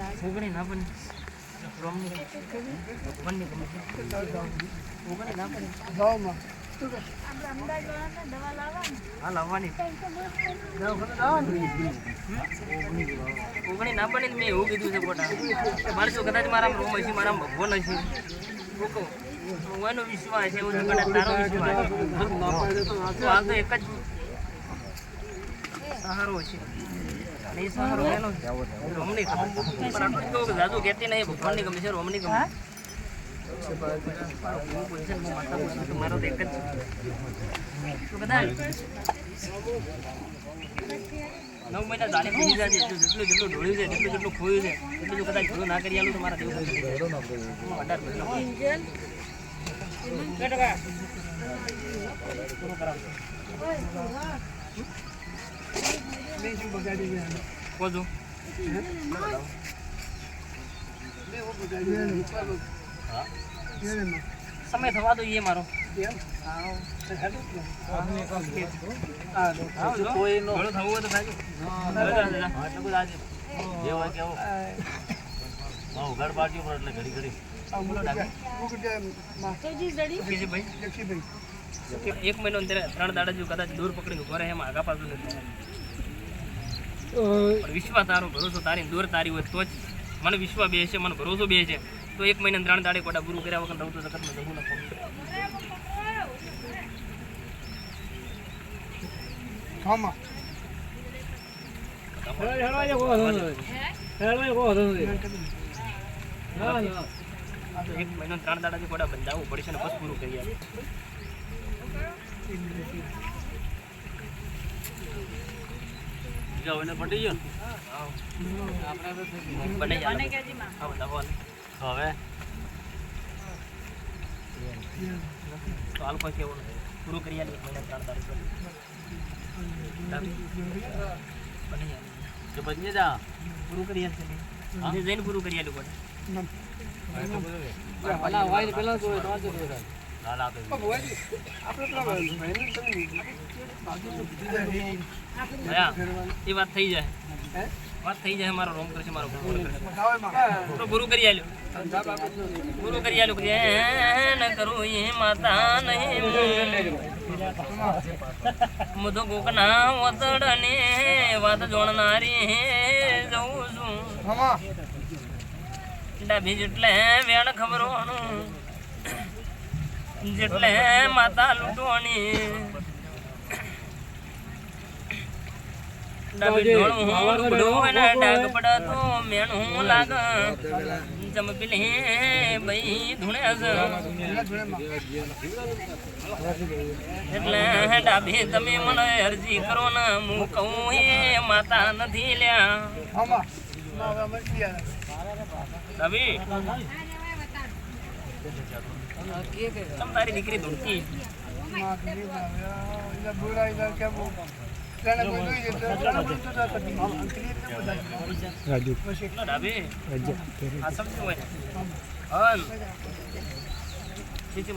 ઓગણી ના ગમે ઓગણી ના મેં એવું કીધું છે કે માણસો કદાચ મારા રોમ હશે મારા ભગવાન હશે હું કહું હું વિશ્વાસ છે એવું કદાચ તારો વિશ્વાસ એક જ સહારો છે નવ મહિના જાણે ભૂલી જાય છે જેટલું જેટલું ઢોળ્યું છે જેટલું જેટલું ખોયું છે એટલું જો કદાચ ભૂલું ના કરી આલું તો મારા દેવું અઢાર મહિના કોજો સમય થવા દો એ મારો. એક મહિનો ત્રણ દાડા જેવું કદાચ દૂર પકડી ઊભા રહે એમાં આગા પાછું નથી. વિશ્વાસ તારો ભરોસો તારી દૂર તારી હોય તો જ. મને વિશ્વા બે છે મને ભરોસો બે છે. તો એક મહિના ત્રણ દાડે કોટા પૂરું કર્યા વગર રહું તો જગતમાં જવું ન પડે. એક મહિનો ત્રણ દાડા કોટા બંધાવવું પડશે ને બસ પૂરું કરી આપે બીજા હોય ને પટી ગયો બને હા બધા હોય હવે? તો હાલ કોઈ કેવું નથી. પૂરું કરી આલી મહિના ત્રણ દાડે તો બની જા. પૂરું કરી આલશે ને જઈને પૂરું કરી આલ્યું કોટા હા, એ વાત થઈ જાય. વાત થઈ જાય, મારો મારો તો પૂરું કરી પૂરું કરી આલ્યું કે ન કરું એ માતા નહીં. મુધો કોકના વતડ ને વાત જોણનારી જઉં છું. ડાભી જેટલે વેણ ખબરોનું. જેટલે માતા લૂંટવાની. ડાબી તમે મને અરજી કરો ને હું કહું એ માતા નથી લ્યા. ડાબી તારી દીકરી ધૂળકી.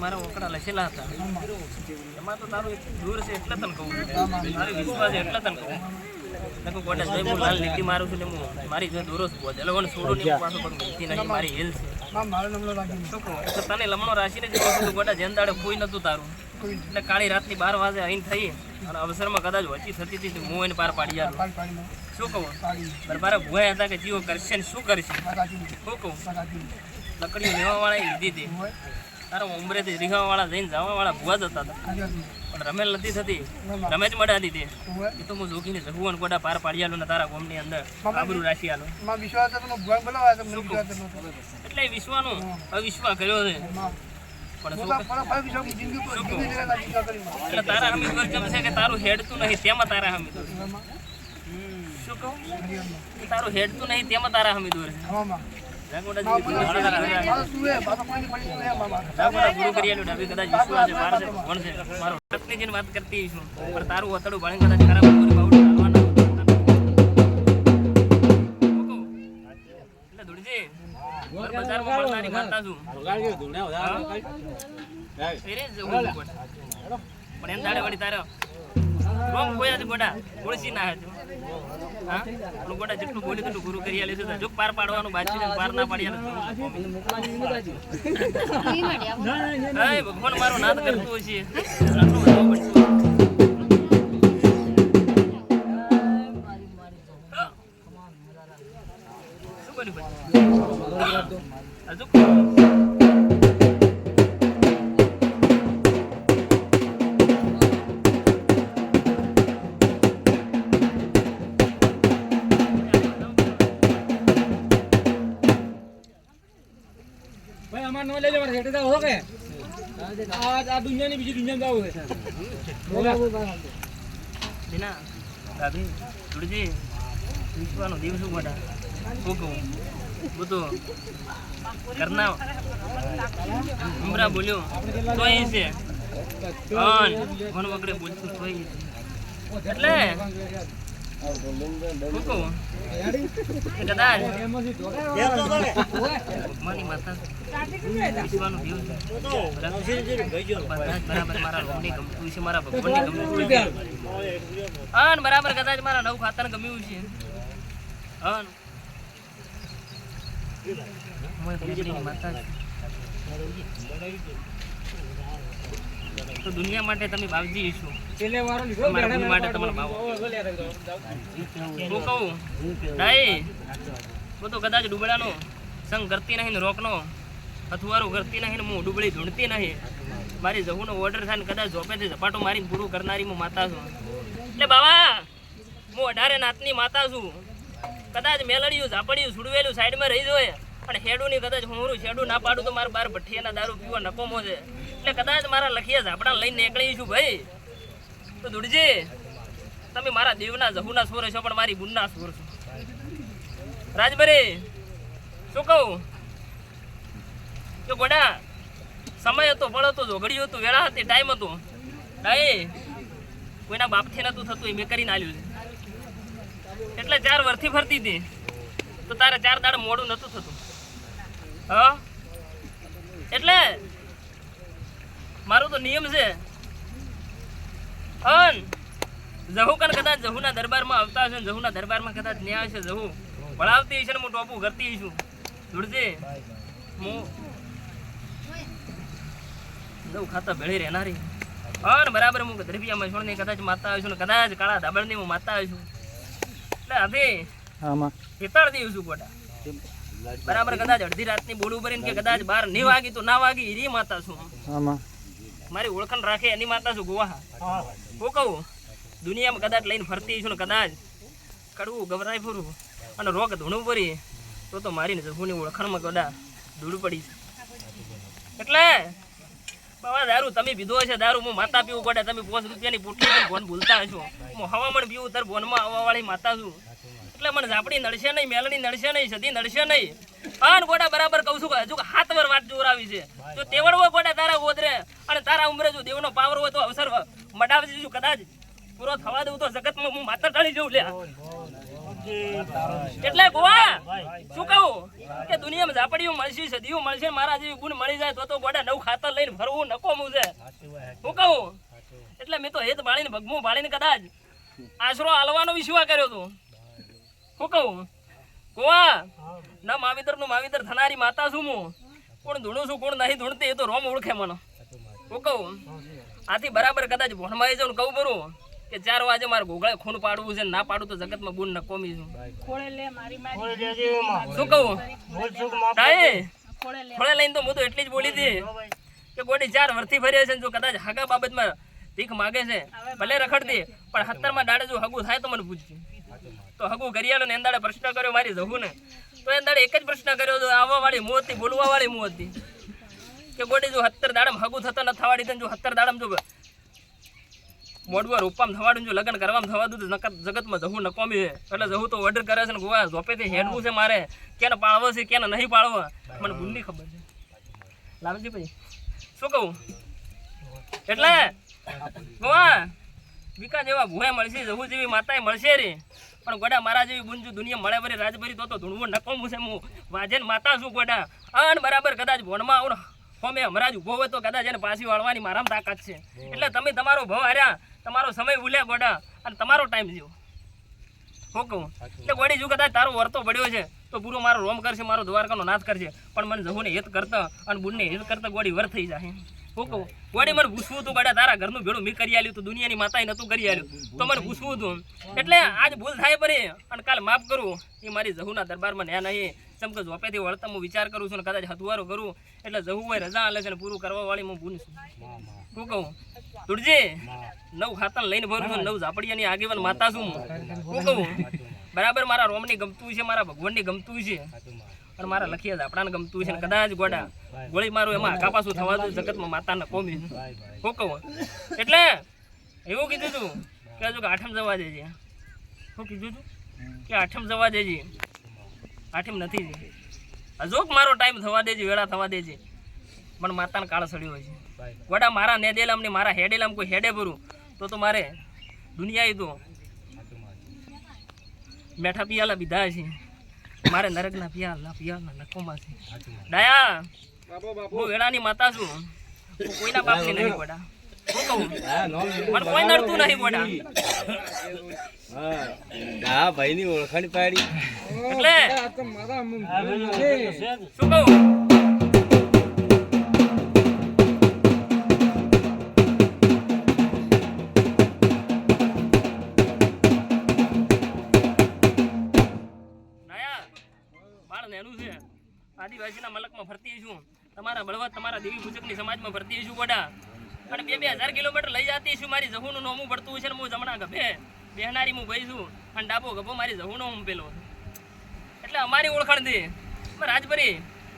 મારા ઓકડા લસેલા હતા. એમાં તો તારું એક દૂર છે એટલે તને કહું છું. વિશ્વાસ એટલે તને કહું. નકર ગોડા જય હું લાલ લીટી મારું છું ને હું મારી જો દોરો છું એટલે એટલે છોડું નહીં પાછો પણ નથી નહીં. મારી હેલ છે. તને લમણો રાશીને જ કહું જેન દાડે કોઈ નતું તારું. એટલે કાળી રાતની બાર વાગે અહીં થઈ અને અવસરમાં કદાચ વચી થતી હતી હું એને પાર પાડી આવ્યો શું કહું? બરાબર ભૂયા હતા કે જીવો કરશે ને શું કરશે? શું કહું? લકડી લકડીઓ લેવાવાળા લીધી હતી. તારા ઉમરેથી રીહાવાળા જઈને જવાવાળા ભૂવા જતા હતા. પણ રમેલ નથી થતી. રમે જ મડાતી તે એ તો હું જોગીને જગુવન ગોડા પાર પાડી આલું ને તારા ગોમની અંદર આબરું રાખી આલું. વિશ્વાસ હતો બોલાવા એટલે વિશ્વાનો અવિશ્વાસ કર્યો છે. તારા હમી વર્ગમ છે કે તારું હેડતું નહીં તેમાં તારા હમી શું કહું? તારું હેડતું નહીં તેમાં તારા હમી દોર. વાત કરતી પણ તારું વતડું ભણે કદાચ ખરાબ એટલે ધૂળજી બજારમાં મળનારી માતા છું. ફેરે જવું ગોડા. પણ એમ દાડે વળી તારો રોમ કોઈ જ ગોડા? ઓળખી ના હતું હા? ગોડા જેટલું બોલ્યું એટલું ગુરુ કરી આલે છે જો પાર પાડવાનું બાકી છે પાર ના પાડી આલે ભગવાન મારો નાદ કરતો છે. આટલું દિવસ મોટા? શું કહું? બધું કરના ઉમરા બોલ્યો, તોય છે. અન મન વગડે બોલતું છે. એટલે કદાચ બધા બરાબર. મારા લોકોને ગમતું છે મારા ભગવાનની ગમતું છે. બરાબર કદાચ મારા નવ ખાતર ગમ્યું છે. છે. તો દુનિયા માટે તમે બાવજી છો. એટલે વારો લીધો માટે તમારો બાવો. હું કહું? નહીં હું તો કદાચ ડુબળાનો સંગ કરતી નહીં ને રોકનો. અથવારું કરતી નહીં હું ડુબળી ઢૂંઢતી નહીં. મારી જહુનો ઓર્ડર થાય ને કદાચ ઝોપેથી ઝપાટો મારીને પૂરું કરનારી હું માતા છું. એટલે બાવા હું અઢારે નાતની માતા છું. કદાચ મેલડિયું, ઝાપડિયું, સુડવેલું સાઈડમાં રહી જોઈએ અને હેડુની કદાચ હું શેડું ના પાડું તો મારા બાર ભઠ્ઠિયાના દારૂ પીવો, નકોમો છે. એટલે કદાચ મારા લખિયા ઝાપડા લઈને નીકળી છું ભાઈ. તો દુડજી, તમે મારા દેવના જહુના સુર છો, પણ મારી ગુણના સુર છો. રાજભરી શું કહું? જો ગોડા, સમય હતો બળ હતો ઝોઘડી હતું, વેળા હતી ટાઈમ હતો. નહીં કોઈના બાપથી નતું થતું, એ મેં કરીને આવ્યું છે. એટલે ચાર વર્ષથી ફરતી હતી. તો તારે ચાર દાડ મોડું નતું થતું. હ? એટલે મારો તો નિયમ છે. અન જહુ કણ કદાચ જહુના દરબારમાં આવતા હશે જહુના દરબારમાં કદાચ ન્યાય છે જહુ. ભણાવતી હશે ને હું ટોપું કરતી છું જોડજે. હું જહુ ખાતા ભેળી રહેનારી. અન બરાબર, હું દરબિયામાં છું ને કદાચ માતા આવીશું ને કદાચ કાળા ધાબળની હું માતા આવીશું. એટલે હવે આમાં. હેતાળ દેવ છું ગોટા બરાબર કદાચ અડધી રાતની બોલું ભરીને કે કદાચ બાર નહીં વાગી તો ના વાગી એની માતા છું આમાં. મારી ઓળખાણ રાખે એની માતા છું ગોવા. હું કહું દુનિયામાં કદાચ લઈને ફરતી છું ને કદાચ કડવું ગભરાય ફરું અને રોગ ધૂણું ભરી તો તો મારી જભુની ઓળખાણમાં કદાચ ધૂળ પડી છે. એટલે બાબા દારૂ તમે પીધો હશે, દારૂ હું માતા પીવું પડે, તમે પાંચ રૂપિયાની પોટલી ભોન ભૂલતા હશો. હું હવામણ પીવું, તાર ભોનમાં આવવાવાળી માતા છું. એટલે મને ઝાપડી નડશે નહીં, મેલણી નડશે નહીં સદી નડશે નહીં. અન ગોડા બરાબર કહું છું હજુ હાથ વર વાત જોરાવી છે. જો તેવડવો ગોડા તારા ઓદરે અને તારા ઉમરે જો દેવનો પાવર હોય તો અવસર મડાવજી જો કદાચ. પૂરો થવા દઉં તો જગતમાં હું માતા ટાળી જઉં, લ્યા. એટલે ગોવા શું કહું? કે દુનિયામાં ઝાપડીઓ મળશે, સદીઓ મળશે, મારા જેવી ગુણ મળી જાય તો તો ગોડા નવ ખાતર લઈને ફરવું નકોમું છે. હું કહું? એટલે મેં તો હેત બાળીને ભગમું બાળીને કદાચ આશરો આલવાનો વિશ્વા કર્યો તો? હું કહું? ગોવા ના માવિતરનું માવીતર થનારી માતા છું હું કોણ ધૂણું છું, કોણ નહીં ધૂણતી, એ તો રોમ ઓળખે મને. હું કહું? આથી બરાબર કદાચ ભણમાં જાઉં કહું બરું. કે ચાર આજે મારે ગોગળે ખૂન પાડવું છે ના પાડું તો જગતમાં બુન નકોમી છું. શું કહું? તાઈ થોડે લઈને તો હું તો એટલી જ બોલી હતી. કે ગોડી ચાર વર્ષથી ફર્યો છે જો કદાચ હાગા બાબતમાં ભીખ માગે છે ભલે રખડતી પણ હત્તરમાં દાડે જો હગું થાય તો મને પૂછજો. તો હગું ઘરિયાળો ને એંદાડે પ્રશ્ન કર્યો મારી જહું ને તો એંદાડે એક જ પ્રશ્ન કર્યો તો આવવા વાળી મું હતી બોલવા વાળી મું હતી. કે ગોડી જો હત્તર દાડમ હગું થતો ન થવાડી જો હત્તર દાડમ જો મોડવા રૂપામ થવાડું જો લગ્ન કરવામાં થવા દઉં તો જગતમાં જવું નકોમી છે. એટલે જવું તો ઓર્ડર કરે છે ને ગોવા, ઝોપેથી હેડવું છે મારે. કેને પાળવો છે કેને નહીં પાળવો, મને ભૂલની ખબર છે. લાલજી ભાઈ શું કહું? એટલે? ગોવા, વિકા જેવા ભૂએ મળશે જવું જેવી માતાએ મળશે રે. પણ ગોડા મારા જેવી બુંજુ દુનિયા મળે ભરી રાજભરી તો તો ધૂણવું નકોમું છે હું વાજેન માતા છું ગોડા? અન બરાબર કદાચ ભોનમાં આવું હોમે હમણાં જ ઊભો હોય તો કદાચ એને પાછી વાળવાની મારામાં તાકાત છે. એટલે તમે તમારો ભાવ હાર્યા. તમારો સમય ભૂલ્યા ગોડા અને તમારો ટાઈમ જીવો હું કહું? એટલે ગોડી જો કદાચ તારો વર્તો પડ્યો છે તો પૂરો મારો રોમ કરશે મારો દ્વારકાનો નાશ કરશે. પણ મને જહુને હેત કરતા અને બુનને હેત કરતા ગોડી વર થઈ જાય. હું કહું? ગોડી મને પૂછવું હતું ગોડા તારા ઘરનું ભેડું મેં કરી આલ્યું તું દુનિયાની માતાએ નહોતું કરી આલ્યું. તો મને પૂછવું હતું. એટલે આજ ભૂલ થાય પડે અને કાલ માફ કરું. એ મારી જહુના દરબારમાં ન્યા નહીં. જેમ કે ઝોપેથી વળતા હું વિચાર કરું છું ને કદાચ હથવારો કરું. એટલે જહુ હોય રજા આલે છે ને પૂરું કરવા વાળી હું ભૂલ છું. શું કહું? તુડજે નવ ખાતર લઈને ભરું છું, નવ ઝાપડિયાની આગેવાન માતા છું હું. કહું? બરાબર મારા રોમની ગમતું છે, મારા ભગવાનની ગમતું છે. પણ મારા લખિયા ઝાપડાને ગમતું છે ને કદાચ ગોડા. ગોળી મારું એમાં આખા પાછું થવા દઉં, જગતમાં માતાને કોમી. શું કહું? એટલે એવું કીધું તું કે હજુ આઠમ જવા દેજે. શું કીધું તું? કે આઠમ જવા દેજે. આઠમ નથી. હજુ મારો ટાઈમ થવા દેજે, વેળા થવા દેજે. પણ માતાને કાળ સડ્યો હોય છે. વડા મારા નેદેલામ ને મારા હેડેલામ કોઈ હેડે ભરું. તો તો મારે દુનિયાએ તો મેઠા પિયાલા બીધા છે. મારે નરકના પિયાલા પિયાલા નકોમાં છે. ડાયા હું વેળાની માતા છું. હું કોઈના નહીં વડા. શું કહું? મને કોઈ નડતું નહીં વડા. હા ભાઈ ની ઓળખાણ પાડી. એટલે આ તો મારા મમ- છે. શું કહું? આદિવાસીના મલકમાં ફરતી છું. તમારા બળવત તમારા દેવી પૂજકની સમાજમાં ફરતી છું ગોડા. અને બે બે હજાર કિલોમીટર લઈ જતી છું. મારી જહુનું નોમું પડતું છે ને હું જમણા ગભે બેહનારી હું ભાઈ છું. અને ડાબો ગભો મારી જહુનો હું પેલો. એટલે અમારી ઓળખાણ દે રાજભરી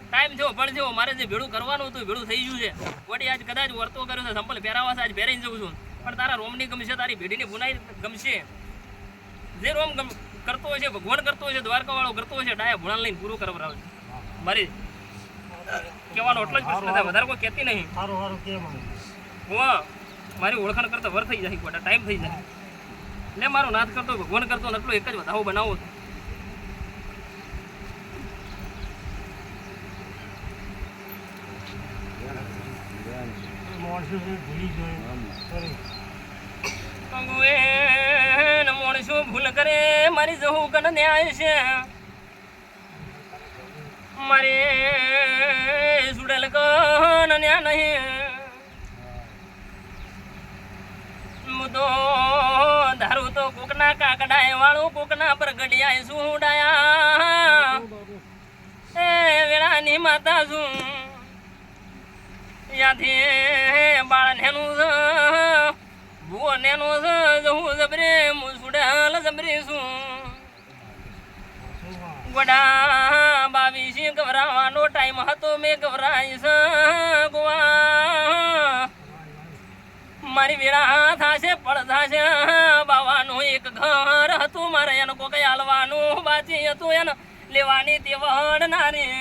ટાઈમ થયો પણ થયો. મારે જે ભેળું કરવાનું હતું ભેડું થઈ ગયું છે. વડી આજ કદાચ વર્તો કર્યો છે, સંપલ પહેરાવા આજ પહેરાઈ જઉં છું. પણ તારા રોમની ગમશે, તારી ભેડીની બુનાઈ ગમશે. જે રોમ કરતો હોય છે, ભગવાન કરતો હોય છે દ્વારકા વાળો કરતો હોય છે, ડાયા ભૂણા લઈને પૂરું કરાવડાવે છે. મારી. કહેવાનો એટલો જ પ્રશ્ન થાય વધારે કોઈ કહેતી નહીં. સારું સારું હું મારી ઓળખાણ કરતા વર થઈ જાય ગોટા ટાઈમ થઈ જાય. એટલે મારો નાથ કરતો ભગવાન કરતો એટલો એક જ વધાવો બનાવો છે. ભૂલ કરે મારી જવું કન ન્યાય છે. મારે સુડેલ કન ન્યા નહીં. હું ધારું તો કોકના કાકડાય વાળું કોકના પર ગડિયાય સુડાયા. એ માતા છું. યાથી બાળ નેનું છે ભૂવો નેનું જવું જબરે સુડાલ જબરી છું. ગોડા બાવીસી ગભરાવાનો ટાઈમ હતો, મેં ગભરાઈશ, ગોવા. મારી વેળા થાશે પડ થાશે, બાવાનું એક ઘર હતું, મારે એને કોક હાલવાનું બાકી હતું એને લેવાની તે વડનારી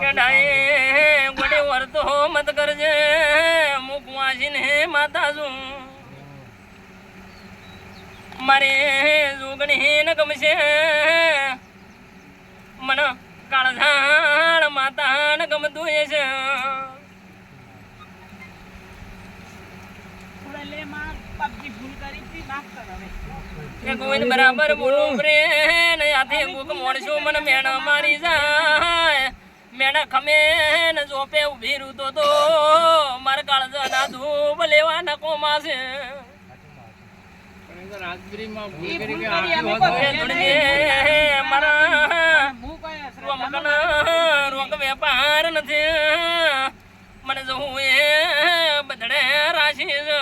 કે ડાય, ગોડે વરતો મત કરજે, મુકવાસીને માતા છું મારે જોગણી ન ગમશે. મન કાળઝાળ માતા ન ગમતું એ છે. ગોવિંદ બરાબર બોલું રે ને આથી મોણસો મને મેણા મારી જાય. મેણા ખમે ને જોપે ઊભી રૂતો તો. તો કાળજાના ધૂપ લેવા નકો માસે એ ધૂળજે મારા રોમકન રોક વેપાર નથી. મને જવું એ બધડે રાશી છે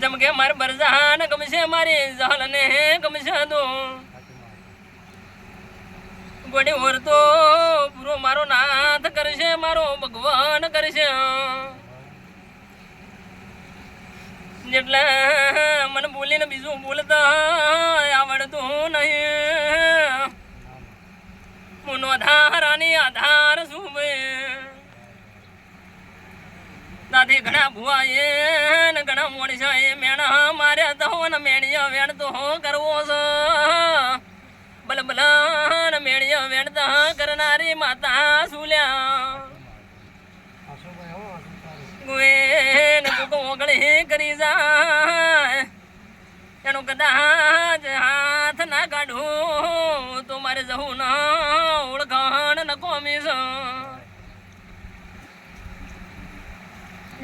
જેમ કે મારે બરજાન ગમશે મારી જહલ ને ગમશે તો. ગોડી ઓર તો પૂરો મારો નાથ કરશે મારો ભગવાન કરશે. એટલે મને બોલીને બીજું બોલતા આવડતું નહીં. આધારાની આધાર બે દાદી ઘણા ભુવાએ ને ઘણા મોણસાએ મેણા માર્યા તો ને વેણ તો કરવો છે. બલ બલા ને મેણિયા વેણતા કરનારી માતા સુલ્યા. ને કુકો ગળે કરી જાય. એનું કદાચ હાથ ના કાઢું તો મારે જવું ના ઓળખાણ ન કોમી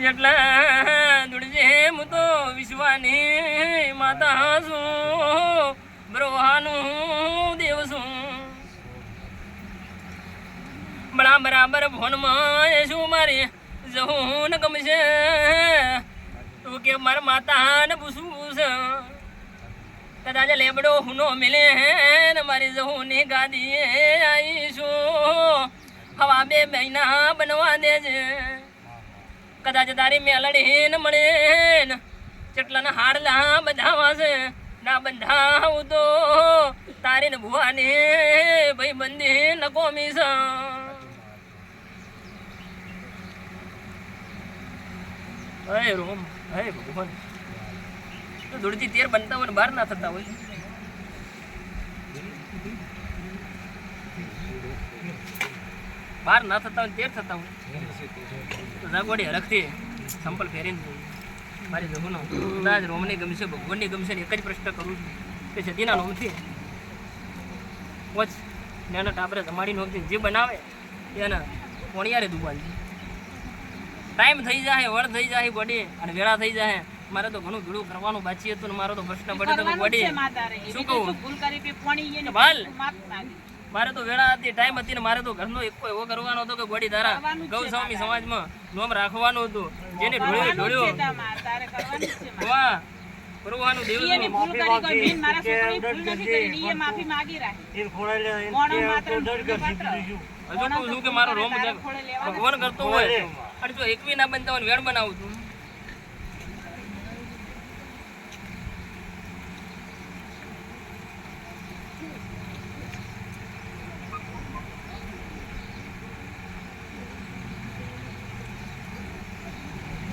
એટલે દુડજે હું તો વિશ્વાની માતા છું, બ્રહ્માનું દેવ છું. બરાબર ફોનમાં શું મારી જવું ને ગમશે. તું કે મારા માતા ને પૂછવું છે. કદાચ લેબડો હુનો મિલે ને મારી જવું ને ગાદી આવીશું. હવા બે મહિના બનવા દેજે. કદાચ તારી મેલડી ને મળે ને ચટલા ના હાડલા બંધાવા છે ના બંધાવું તો તારી ને ભુવાને ભાઈ બંધી ન કોમી હે રોમ, હે ભગવાન. તો ધૂળથી તેર બનતા હોય ને બહાર ના થતા હોય. બહાર ના થતા હોય તેર થતા હોય. તો જાગોડી હરખથી સંપલ ફેરીને મારી જહુનો કદાચ રોમને ગમશે ભગવાનની ગમશે ને એક જ પ્રશ્ન કરું છું. કે સતીના નોમથી પોચ, નાના ટાબરે જમાડી નોમથી જે બનાવે એના કોણિયારે દુબાડી? ટાઈમ થઈ જાય વળ થઈ જાય બડી અને વેળા થઈ જાય મારે તો ઘણું ભીડું કરવાનું બાકી હતું ને મારો તો પ્રશ્ન પડ્યો તો કરવાનું બડી શું કહું? ભૂલ કરી પી પોણી ભાલ. માફ મારે તો વેળા હતી ટાઈમ હતી ને મારે તો ઘરનો એક એવો કરવાનો હતો કે ગોડી તારા ગૌ સ્વામી સમાજમાં નોમ રાખવાનું હતું. જેને ઢોળ્યો કરવાનું ઢોળ્યો. કરવાનું વાહ પ્રભુવાનું દેવ ઈ એની ભૂલ કરી કોઈ બેન મારા છોકરાએ ભૂલ નથી કરી એ માફી માંગી રાખી. મોણો માત્ર ભૂલને પાત્ર. હજુ કહું છું કે મારો રોમ ભગવાન કરતો હોય. અને જો એકવી ના બનતા હોય વેણ બનાવું છું.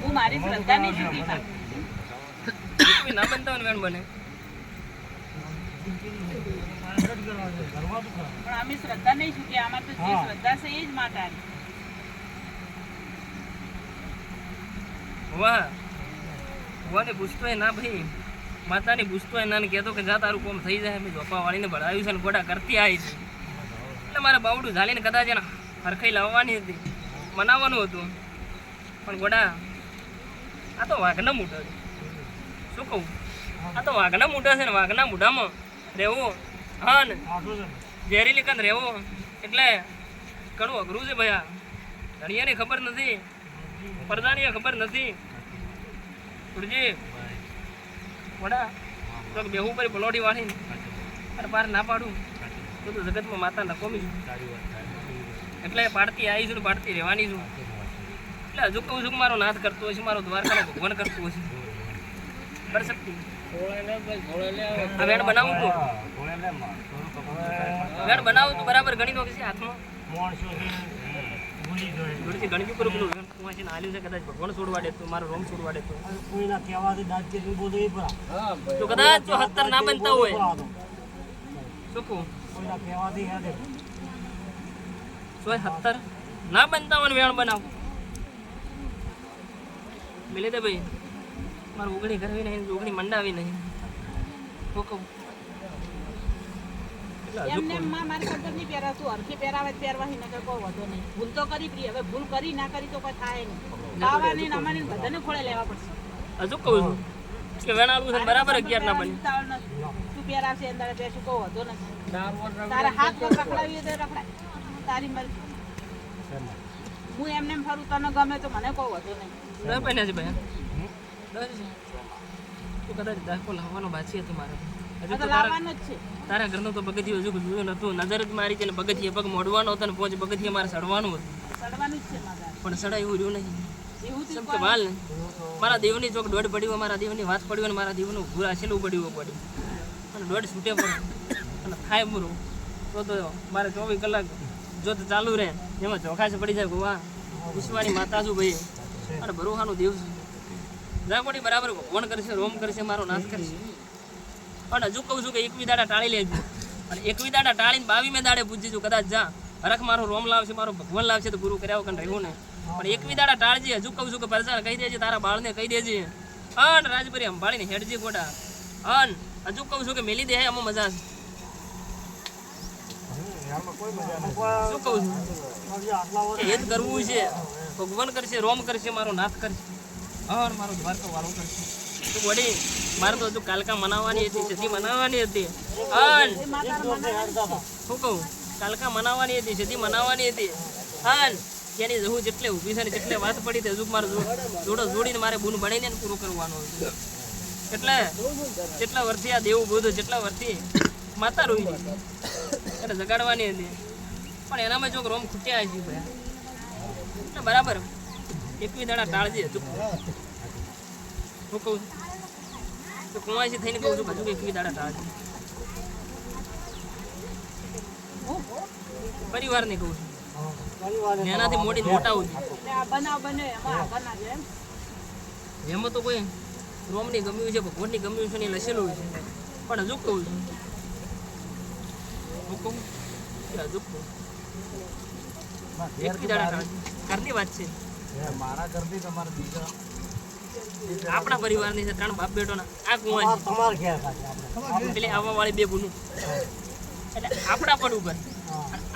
હું મારી શ્રદ્ધા નહીં ચૂકી પાક. ના બનતા હોય વેણ બને. પણ અમે શ્રદ્ધા નહીં ચૂકી આમાં તો જે શ્રદ્ધા છે એ જ માતાની. વાહ વાને પૂછતો એ ના ભાઈ. માતાની પૂછતો એ ના કહેતો કે જા તારું કોમ થઈ જાય. મેં જોપા વાળીને ભણાવ્યું છે ને ગોડા કરતી આવી છે એટલે મારે બાવડું ઝાલીને કદાચ એને હરખાઈ લાવવાની હતી. મનાવવાનું હતું. પણ ગોડા આ તો વાઘના મૂઢો છે. શું કહું? આ તો વાઘના મૂઢા છે ને વાઘના મૂઢામાં રહેવું. હા ને. ઝેરીલી કંદ રહેવું. એટલે ઘણું અઘરું છે ભયા ધણિયાને ખબર નથી. પરદાનીએ ખબર નથી. ગુરુજી વડા. તો બેહું પર બલોડી વાળીને અરે બહાર ના પાડું. તો તો જગતમાં માતા નકોમી એટલે પાડતી આવી છું પાડતી રહેવાની છું. એટલે હજુ કહું છું મારો નાથ કરતો હશે મારો દ્વારકાનો ભગવાન કરતો હશે બર શક્તિ? વેણ બનાવું તું? વેણ બનાવું તું બરાબર ગણી નો કે હાથમાં? જોડેથી ગણકી પર પેલું વેણ કુંવાસીને આલ્યું છે કદાચ ભગવાન છોડવા દેતું મારો રોમ છોડવા દેતું. તો કદાચ જો હત્તર ના બનતા હોય. શું કહું? સોય સત્તર ના બનતા હોય ને વેણ બનાવ. મિલે દે ભાઈ મારું ઉગણી કરવી નહીં ઉગણી મંડાવી નહીં હું કહું એમને માં મારી ખબર નહીં પહેરાતું. હરખી પહેરાવે તો પહેરવાથી નકર કોઈ વધો નહીં. ભૂલ તો કરી પ્રિય. હવે ભૂલ કરી ના કરી તો કોઈ થાય નહીં. ખાવાની ને અમારી બધાને ખોળે લેવા પડશે. હજુ કહું છું? કે વેણ આલવું છે બરાબર અગિયાર ના બની. તું પહેરાવશે અંદર બેસું કોઈ વધો નથી. તારે હાથ રખડાવીએ તો રખડાય. તારી મરજી. હું એમને એમ ફરું તને ગમે તો મને કોઈ વધો નહીં. દસ પહેર્યા છે ભાઈ. દસ તું કદાચ દાખલો લાવવાનો બાકી હતું મારે. હજુ તો તો તારા જ તારા ઘરનો તો પગથિયું હજુ જોયું નતું નજર જ મારી છે ને પગથિયે પગ મોડવાનો હતો ને પોચ પગથિયે મારે સડવાનું હતું. જ મારે પણ સડાય એવું રહ્યું નહીં. કે વાલ ને મારા દેવની ચોક દોઢ પડ્યું મારા દેવની વાત પડ્યું અને મારા દેવનું ભૂરા છેલ્લું પડ્યું પડ્યું અને દોઢ છૂટે પડે. અને થાય બુરું તો તો મારે ચોવીસ કલાક જોત ચાલુ રહે. એમાં ચોખાશ પડી જાય ગોવા વિશ્વાની માતા છું ભાઈ. અને ભરોહાનું દેવ છું. જાગોડી બરાબર ભગવાન કરશે રોમ કરશે મારો નાશ કરશે. પણ હજુ કહું છું કે એકવી દાડા ટાળી લેજો. અને એકવી દાડા ટાળીને બાવીમે દાડે પૂછજે કદાચ જા. હરખ મારો રોમ લાવશે, મારો ભગવાન લાવશે, તો ગુરુ કર્યા વગર રહેવું ને પણ એકવી દાડા ટાળજે, હજુ કહું છું કે પરસાણ કહી દેજે, તારા બાળને કહી દેજે. અન રાજપરી અંબાડીને હેડજી ગોડા. અન હજુ કહું છું કે મેલી દે આમાં મજા છે. કે હેત કરવું છે. ભગવાન કરશે, રોમ કરશે, મારો નાથ કરશે. હર મારો દ્વારકા વાળો કરશે. તો મારે તો હજુ કાલકા મનાવવાની હતી સિદ્ધિ મનાવવાની હતી. અન શું કહું? કાલકા મનાવવાની હતી સિદ્ધિ મનાવવાની હતી. અન જેની જવું જેટલે ઊભી છે જેટલે વાત પડી હજુ મારે જોડો જોડીને મારે બૂન બનાવીને પૂરું કરવાનું હતું એટલે જેટલા વર્ષથી આ દેવું બોધું, જેટલા વર્ષથી માતા રોઈ હતી એટલે જગાડવાની હતી. પણ એનામાં જો રોમ ખૂટ્યા છે ભાઈ. એટલે બરાબર. એકવી દાડા ટાળજે હજુ. હું કહું થઈને કહું છું હજુ એકવી દાડા પરિવારને કહું છું. એનાથી મોટી મોટા બન્યો એમાં તો કોઈ રોમની ગમ્યું છે, ભગવાનની ગમ્યું છે ને લસેલું છે. પણ હજુ કહું છું. હું કહું વાત છે. મારા ઘરથી તમારા બીજા આપણા પરિવારની છે ત્રણ બાપ બેટોના. આ કુંવા છે તમારે ઘેર ખાતે આવવા વાળી બે ગુનું. એટલે આપણા પણ ઉપર.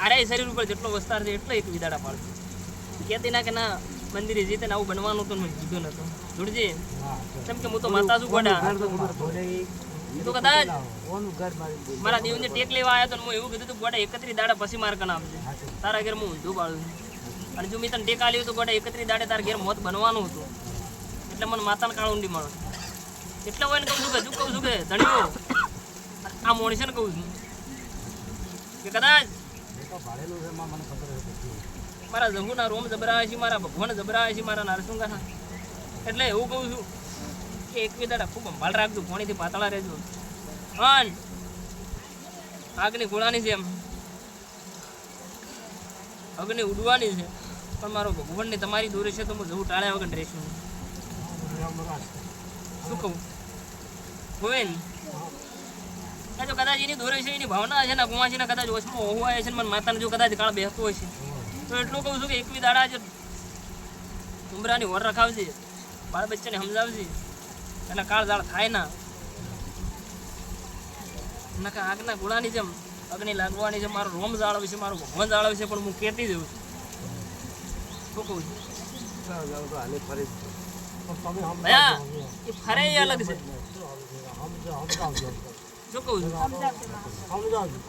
આરે શરીર ઉપર જેટલો વસ્તાર છે એટલો એક વિદાડા પાડશે કહેતી ના કે ના મંદિરે જીતે આવું બનવાનું તો મેં કીધું નતો. જોડજે. કેમ કે હું તો માતા છું ગોડા તો કદાચ મારી દેવને ટેક લેવા આવ્યા તો હું એવું કીધું તું ગોડા એકત્રી દાડા પછી માર કના આવજે તારા ઘેર હું ઊંધું પાડું. છું અને જો મેં તને ટેક આલ્યું તો ગોડા એકત્રી દાડે તારા ઘેર મોત બનવાનું હતું. એટલે મને માતાને કાળ ઊંડી મળે એટલે હોય ને કહું છું કે હજુ કહું છું કે, ધણીઓ, આ મોણસે ને કહું છું. કે કદાચ છે મારા જંગુના રોમ જબરા છે, મારા ભગવાન જબરા છે, મારા નારસુંગાના. એટલે એવું કહું છું કે એક દાડા ખૂબ સંભાળ રાખજો, પોણીથી પાતળા રહેજો. અન આગની ગોળાની છે એમ અગ્નિ ઉડવાની છે, પણ મારો ભગવાનની તમારી દોરે છે તો હું જવું ટાળ્યા વગર રહેશું શું કહું? હોય ને જો કદાચ એની દોરે છે, એની ભાવના છે ને કુંવાસીના કદાચ ઓછમાં હોવાય છે ને માતાને જો કદાચ કાળ બેસતો હોય છે. તો એટલું કહું છું કે એકવી દાડા જ ઉમરાની હોર રખાવજે, બાળ બચ્ચાને સમજાવજે એટલે કાળ દાળ થાય ના. આગના ગોળાની જેમ, અગ્નિ લાગવાની છે, મારો રોમ જાળવે છે, મારું ભગવાન જાળવે છે, પણ હું કહેતી જઉં છું. શું કહું છું. ફરી એ અલગ છે. શું કહું છું? સમજાવજો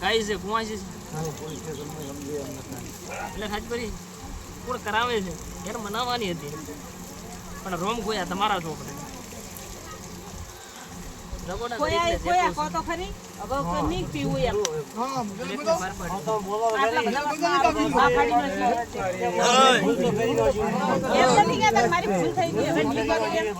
ગાય છે કુંવાસી છે. એટલે ખાસ કરી, કોણ કરાવે છે? યાર મનાવવાની હતી. પણ રોમ ગોયા તમારા છોકરા. મારી ભૂલ થઈ ગઈ